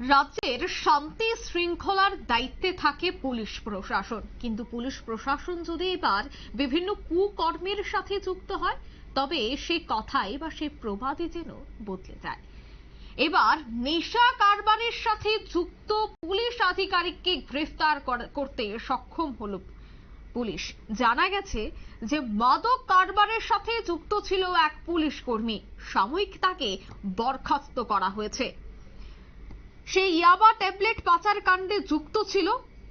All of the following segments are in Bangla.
রাজ্যের শান্তি শৃঙ্খলার দায়িত্বে থাকে পুলিশ প্রশাসন। কিন্তু পুলিশ প্রশাসন যদি এবার বিভিন্ন কুকর্মের সাথে যুক্ত হয়, তবে সে কথাই বা সে প্রবাদে যেন বদলে যায়। এবার নেশা কারবারের সাথে যুক্ত পুলিশ আধিকারিককে গ্রেফতার করতে সক্ষম হলো পুলিশ। জানা গেছে যে মাদক কারবারের সাথে যুক্ত ছিল এক পুলিশ কর্মী। সাময়িক তাকে বরখাস্ত করা হয়েছে। সে ইয়াবা ট্যাবলেট পাচার কাণ্ডে যুক্ত ছিল।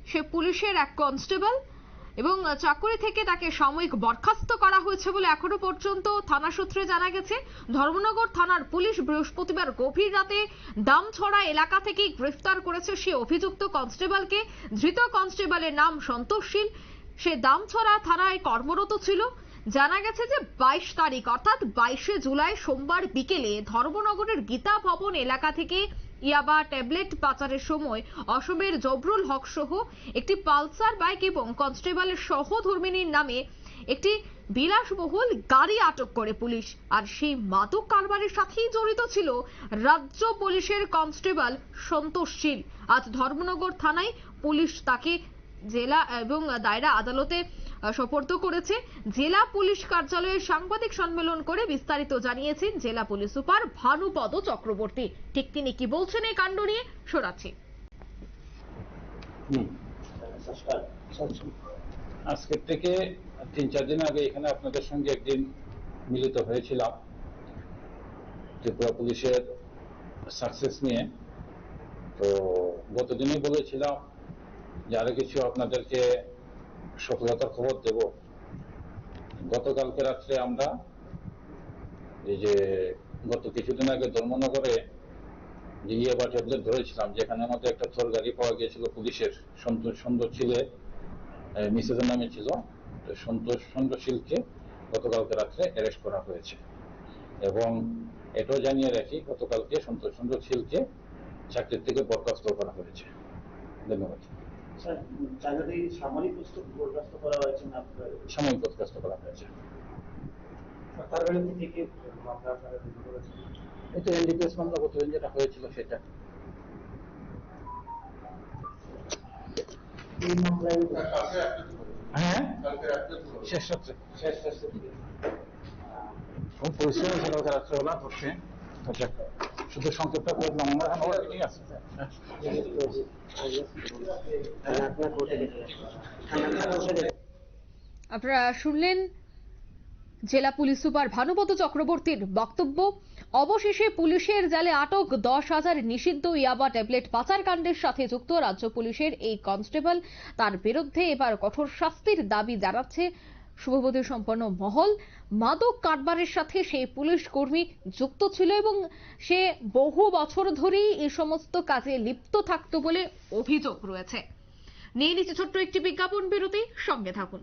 সে পুলিশের এক কনস্টেবল এবং চাকুরি থেকে তাকে সাময়িক বরখাস্ত করা হয়েছে বলে এখনও পর্যন্ত থানা সূত্রে জানা গেছে। ধর্মনগর থানার পুলিশ বৃহস্পতিবার গভীর রাতে দামছড়া এলাকা থেকে গ্রেফতার করেছে সে অভিযুক্ত কনস্টেবলকে। ধৃত কনস্টেবলের নাম সন্তোষশীল সে দামছড়া থানায় কর্মরত ছিল। জানা গেছে যে বাইশ তারিখ, অর্থাৎ বাইশে জুলাই সোমবার বিকেলে ধর্মনগরের গীতা ভবন এলাকা থেকে ইয়াবা ট্যাবলেট পাচারের সময় অসমের জবরুল হক সহ একটি পালসার বাইক এবং কনস্টেবলের সহধর্মিনীর নামে একটি বিলাসবহুল গাড়ি আটক করে পুলিশ। আর সেই মাদক কারবারের সাথেই জড়িত ছিল রাজ্য পুলিশের কনস্টেবল সন্তোষ শীল। আজ ধর্মনগর থানায় পুলিশ তাকে জেলা এবং দায়রা আদালতে সোপর্দ করেছে। জেলা পুলিশ কার্যালয়ে সাংবাদিক সম্মেলন করে বিস্তারিত জানিয়েছেন জেলা পুলিশ সুপার ভানুপদ চক্রবর্তী। ঠিক তিনি কি বলছেন এই কাণ্ড নিয়ে? শোনাচ্ছি। আজকের থেকে তিন চার দিন আগে এখানে আপনাদের সঙ্গে একদিন মিলিত হয়েছিলাম। ত্রিপুরা পুলিশের সাকসেস নিয়ে। তো গতদিনই বলেছিলাম যে আরও কিছু আপনাদেরকে সফলতার খবর দেব। গতকালকে রাত্রে আমরা এই যে গত কিছুদিন আগে ধর্মনগরে যে ইয়ে বা ট্যাবলেট ধরেছিলাম, যেখানে আমাদের একটা থর গাড়ি পাওয়া গিয়েছিল পুলিশের, সন্তোষ সুন্দর ছিলে মিসেসের নামে ছিল। সন্তোষ সুন্দরশীলকে গতকালকে রাত্রে অ্যারেস্ট করা হয়েছে। এবং এটাও জানিয়ে রাখি, গতকালকে সন্তোষ সুন্দরশীলকে চাকরির থেকে বরখাস্ত করা হয়েছে। ধন্যবাদ। স্যার চাকরি বরখাস্ত করা হয়েছে না? সাময়িক বরখাস্ত করা হয়েছে। রুজু করেছেন এটা এনডিপিএস মামলা গতদিন যেটা হয়েছিল সেটা। এই মামলায় হ্যাঁ? শেষ রাত্রে। শেষ শেষে পরিশ্রম ছিল রাত্রে বেলা ধরছে। শুধু সংক্ষেপটা করে দিলাম আমার আছে আপনারা শুনলেন জেলা পুলিশ সুপার ভানুপত চক্রবর্তীর বক্তব্য। অবশেষে পুলিশের জালে আটক দশ হাজার নিষিদ্ধ ইয়াবা ট্যাবলেট পাচার কাণ্ডের সাথে যুক্ত রাজ্য পুলিশের এই কনস্টেবল। তার বিরুদ্ধে এবার কঠোর শাস্তির দাবি জানাচ্ছে শুভবোধী সম্পন্ন মহল। মাদক কারবারের সাথে সেই পুলিশ কর্মী যুক্ত ছিল এবং সে বহু বছর ধরেই এই সমস্ত কাজে লিপ্ত থাকতো বলে অভিযোগ রয়েছে। নিয়ে নিচ্ছে ছোট্ট একটি বিজ্ঞাপন বিরতি। সঙ্গে থাকুন।